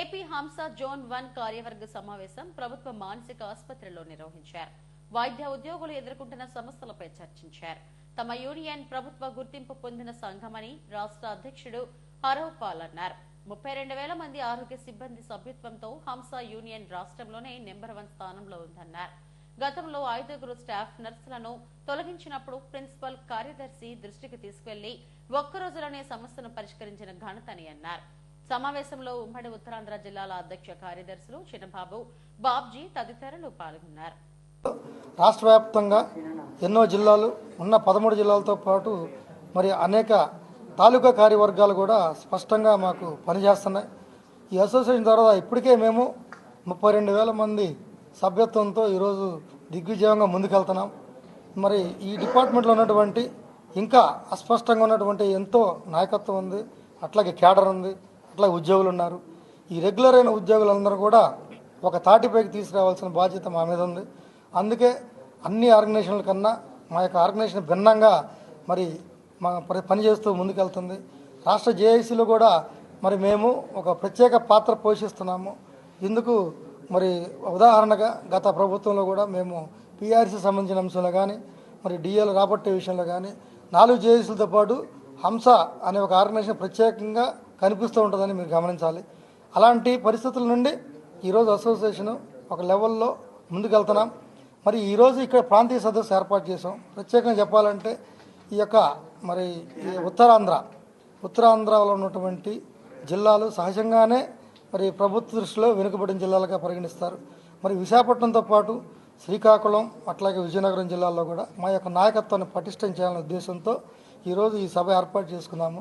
AP హంస zone one కార్యవర్గ సమావేశం ప్రభుత్వ మానసిక ఆసుపత్రిలో నిర్వహించారు. వైద్య ఉద్యోగులు ఎదుర్కొంటున్న సమస్యలపై చర్చించారు. తమ యూనియన్ ప్రభుత్వ గుర్తింపు పొందిన సంఘమని రాష్ట్ర అధ్యక్షుడు హరవ్ పాల్ అన్నారు. ముప్పై రెండు వేల మంది ఆరోగ్య సిబ్బంది సభ్యత్వంతో హంస యూనియన్ రాష్ట్రంలోనే నెంబర్ వన్ స్థానంలో ఉందన్నారు. గతంలో ఐదుగురు స్టాఫ్ నర్సులను తొలగించినప్పుడు ప్రిన్సిపల్ కార్యదర్శి దృష్టికి తీసుకెళ్ళి ఒక్క రోజులోనే సమస్యను పరిష్కరించిన ఘనతని అన్నారు. సమావేశంలో ఉమ్మడి ఉత్తరాంధ్ర జిల్లాల అధ్యక్ష కార్యదర్శులు చిన్నబాబు బాబ్జీ తదితరులు పాల్గొన్నారు. రాష్ట్ర వ్యాప్తంగా ఎన్నో జిల్లాలు ఉన్న పదమూడు జిల్లాలతో పాటు మరి అనేక తాలూకా కార్యవర్గాలు కూడా స్పష్టంగా మాకు పనిచేస్తున్నాయి. ఈ అసోసియేషన్ ద్వారా ఇప్పటికే మేము ముప్పై రెండు వేల మంది సభ్యత్వంతో ఈరోజు దిగ్విజయంగా ముందుకెళ్తున్నాం. మరి ఈ డిపార్ట్మెంట్లో ఉన్నటువంటి ఇంకా అస్పష్టంగా ఉన్నటువంటి ఎంతో నాయకత్వం ఉంది అట్లాగే క్యాడర్ ఉంది. అట్లా ఉద్యోగులు ఉన్నారు. ఈ రెగ్యులర్ అయిన ఉద్యోగులందరూ కూడా ఒక తాటిపైకి తీసుకురావాల్సిన బాధ్యత మా మీద ఉంది. అందుకే అన్ని ఆర్గనైజేషన్ల కన్నా మా యొక్క ఆర్గనైజేషన్ భిన్నంగా మరి మా పని- పనిచేస్తూ ముందుకెళ్తుంది. రాష్ట్ర జేఐసీలో కూడా మరి మేము ఒక ప్రత్యేక పాత్ర పోషిస్తున్నాము. ఇందుకు మరి ఉదాహరణగా గత ప్రభుత్వంలో కూడా మేము పీఆర్సీ సంబంధించిన అంశంలో కానీ మరి డిఎల్ రాబట్టే విషయంలో కానీ నాలుగు జేఏసీలతో పాటు హంస అనే ఒక ఆర్గనైజేషన్ ప్రత్యేకంగా కనిపిస్తూ ఉంటుందని మీరు గమనించాలి. అలాంటి పరిస్థితుల నుండి ఈరోజు అసోసియేషన్ ఒక లెవెల్లో ముందుకెళ్తున్నాం. మరి ఈరోజు ఇక్కడ ప్రాంతీయ సదస్సు ఏర్పాటు చేసాం ప్రత్యేకంగా చెప్పాలంటే ఈ యొక్క మరి ఈ ఉత్తరాంధ్ర ఉత్తరాంధ్రలో ఉన్నటువంటి జిల్లాలు సహజంగానే మరి ప్రభుత్వ దృష్టిలో వెనుకబడిన జిల్లాలుగా పరిగణిస్తారు. మరి విశాఖపట్నంతో పాటు శ్రీకాకుళం అట్లాగే విజయనగరం జిల్లాల్లో కూడా మా యొక్క నాయకత్వాన్ని పటిష్టం చేయాలనే ఉద్దేశంతో ఈరోజు ఈ సభ ఏర్పాటు చేసుకున్నాము.